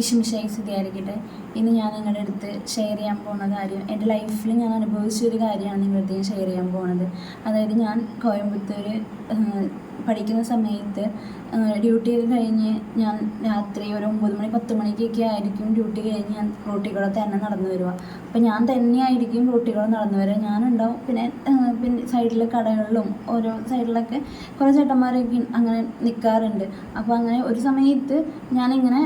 ഇഷിമിഷായി സ്ഥിതിയായിരിക്കട്ടെ ഇന്ന് ഞാൻ നിങ്ങളുടെ അടുത്ത് ഷെയർ ചെയ്യാൻ പോകുന്ന കാര്യം എന്റെ ലൈഫിൽ ഞാൻ അനുഭവിച്ച ഒരു കാര്യമാണ് നിങ്ങളുടെ അടുത്ത് ഷെയർ ചെയ്യാൻ പോകുന്നത്. അതായത് ഞാൻ കോയമ്പത്തൂർ പഠിക്കുന്ന സമയത്ത് ഡ്യൂട്ടി ഒക്കെ കഴിഞ്ഞ് ഞാൻ രാത്രി ഒരു ഒമ്പത് മണി പത്ത് മണിക്കൊക്കെ ആയിരിക്കും ഡ്യൂട്ടി കഴിഞ്ഞ് ഞാൻ റോട്ടിൽ കൂടെ തന്നെ നടന്നു വരിക. അപ്പം ഞാൻ തന്നെയായിരിക്കും റോട്ടിൽ കൂടെ നടന്നു വരിക. ഞാനുണ്ടാവും പിന്നെ പിന്നെ സൈഡിലെ കടകളിലും ഓരോ സൈഡിലൊക്കെ കുറേ ചേട്ടന്മാരൊക്കെ അങ്ങനെ നിൽക്കാറുണ്ട് അപ്പോൾ അങ്ങനെ ഒരു സമയത്ത് ഞാനിങ്ങനെ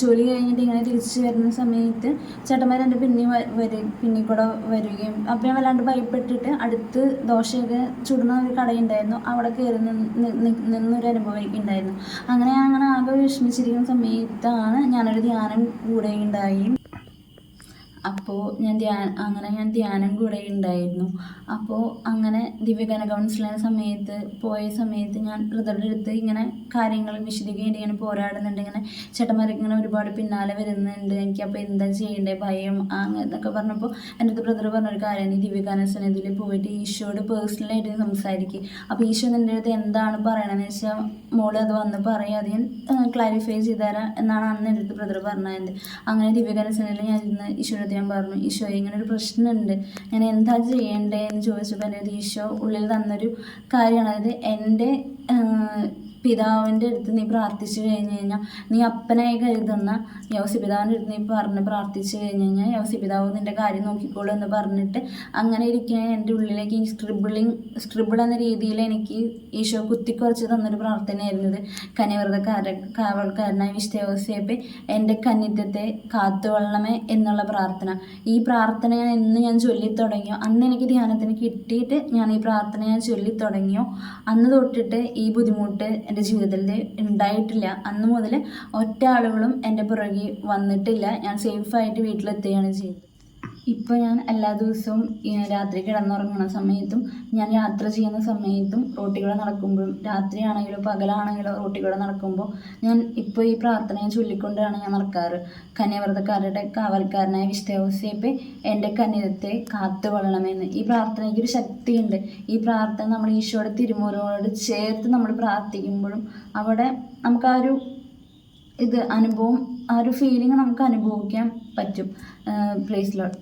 ജോലി കഴിഞ്ഞിട്ട് ഇങ്ങനെ തിരിച്ചു വരുന്ന സമയത്ത് ചേട്ടന്മാർ എന്റെ പിന്നി വരും. പിന്നി കൂടെ വരികയും. അപ്പം ഞാൻ വല്ലാണ്ട് ഭയപ്പെട്ടിട്ട് അടുത്ത് ദോശയൊക്കെ ചുടുന്ന ഒരു കടയുണ്ടായിരുന്നു. അവിടെ കയറി നിന്നൊരു അനുഭവം എനിക്കുണ്ടായിരുന്നു. അങ്ങനെ അങ്ങനെ ആകെ വിഷമിച്ചിരിക്കുന്ന സമയത്താണ് ഞാനൊരു ധ്യാനം കൂടെ ഉണ്ടായി. അപ്പോൾ ഞാൻ ധ്യാന അങ്ങനെ ഞാൻ ധ്യാനം കൂടെ ഉണ്ടായിരുന്നു അപ്പോൾ അങ്ങനെ ദിവ്യഗാന കൗൺസിലിന്റെ സമയത്ത് പോയ സമയത്ത് ഞാൻ ബ്രദറുടെ അടുത്ത് ഇങ്ങനെ കാര്യങ്ങൾ വിശദീകരിക്കേണ്ടി ഇങ്ങനെ പോരാടുന്നുണ്ട്. ഇങ്ങനെ ചേട്ടന്മാരൊക്കെ ഇങ്ങനെ ഒരുപാട് പിന്നാലെ വരുന്നുണ്ട്. എനിക്ക് അപ്പോൾ എന്താ ചെയ്യേണ്ടേ? ഭയം അങ്ങനെന്നൊക്കെ പറഞ്ഞപ്പോൾ എന്റെ അടുത്ത് ബ്രദർ പറഞ്ഞൊരു കാര്യം. നീ ദിവ്യഗാന സന്നിധിയിൽ പോയിട്ട് ഈശോയോട് പേഴ്സണലായിട്ട് സംസാരിക്കും. അപ്പോൾ ഈശോ എന്റെ അടുത്ത് എന്താണ് പറയണമെന്ന് വെച്ചാൽ മോൾ അത് വന്ന് പറയും. അത് ഞാൻ ക്ലാരിഫൈ ചെയ്ത് തരാം എന്നാണ് അന്ന് എന്റെ അടുത്ത് ബ്രദർ പറഞ്ഞത്. അങ്ങനെ ദിവ്യഗാന ഞാൻ ഇന്ന് ഈശോയുടെ ഞാൻ പറഞ്ഞു ഈശോ ഇങ്ങനെ ഒരു പ്രശ്നമുണ്ട്. ഞാൻ എന്താ ചെയ്യേണ്ടേ എന്ന് ചോദിച്ചപ്പോൾ എന്റെ ഈശോ ഉള്ളിൽ തന്നൊരു കാര്യമാണ്. അതായത് എന്റെ പിതാവിന്റെ അടുത്ത് നീ പ്രാർത്ഥിച്ചു കഴിഞ്ഞ് കഴിഞ്ഞാൽ നീ അപ്പനായി കരുതുന്ന യോസി പിതാവിന്റെ അടുത്ത് നീ പറഞ്ഞ് പ്രാർത്ഥിച്ചു കഴിഞ്ഞ് കഴിഞ്ഞാൽ യോസി പിതാവ് നിന്റെ കാര്യം നോക്കിക്കോളൂ എന്ന് പറഞ്ഞിട്ട് അങ്ങനെ ഇരിക്കാൻ എന്റെ ഉള്ളിലേക്ക് ഈ സ്ക്രിബിളിങ് സ്ക്രിബിൾ എന്ന രീതിയിൽ എനിക്ക് ഈശോ കുത്തിക്കുറച്ച് തന്നൊരു പ്രാർത്ഥനയായിരുന്നത് കന്യവ്രതക്കാര കാവൽക്കാരനായ വിശുദ്ധ എന്റെ കന്നിത്യത്തെ കാത്തുകൊള്ളണമേ എന്നുള്ള പ്രാർത്ഥന. ഈ പ്രാർത്ഥന ഞാൻ എന്ന് ഞാൻ ചൊല്ലിത്തുടങ്ങിയോ അന്ന് എനിക്ക് ധ്യാനത്തിന് കിട്ടിയിട്ട് ഞാൻ ഈ പ്രാർത്ഥന ഞാൻ ചൊല്ലിത്തുടങ്ങിയോ അന്ന് തൊട്ടിട്ട് ഈ ബുദ്ധിമുട്ട് എന്റെ ജീവിതത്തിൽ ഉണ്ടായിട്ടില്ല. അന്ന് മുതൽ ഒറ്റ ആളുകളും എന്റെ പുറകെ വന്നിട്ടില്ല. ഞാൻ സേഫായിട്ട് വീട്ടിലെത്തുകയാണ് ചെയ്തത്. ഇപ്പോൾ ഞാൻ എല്ലാ ദിവസവും രാത്രി കിടന്നുറങ്ങുന്ന സമയത്തും ഞാൻ യാത്ര ചെയ്യുന്ന സമയത്തും റോട്ടിൽ കൂടെ നടക്കുമ്പോഴും രാത്രിയാണെങ്കിലും പകലാണെങ്കിലും റോട്ടിൽ നടക്കുമ്പോൾ ഞാൻ ഇപ്പോൾ ഈ പ്രാർത്ഥനയെ ചൊല്ലിക്കൊണ്ടാണ് ഞാൻ നടക്കാറ്. കന്യാവ്രതക്കാരുടെ കാവൽക്കാരനായ വിശുദ്ധ എന്റെ കന്യത്തെ കാത്തു കൊള്ളണമെന്ന് ഈ പ്രാർത്ഥനയ്ക്ക് ഒരു ശക്തിയുണ്ട്. ഈ പ്രാർത്ഥന നമ്മൾ ഈശോയുടെ തിരുമുറോട് ചേർത്ത് നമ്മൾ പ്രാർത്ഥിക്കുമ്പോഴും അവിടെ നമുക്ക് ആ ഒരു ഇത് അനുഭവം ആ ഒരു ഫീലിംഗ് നമുക്ക് അനുഭവിക്കാൻ പറ്റും പ്രൈസ് ലോട്ട്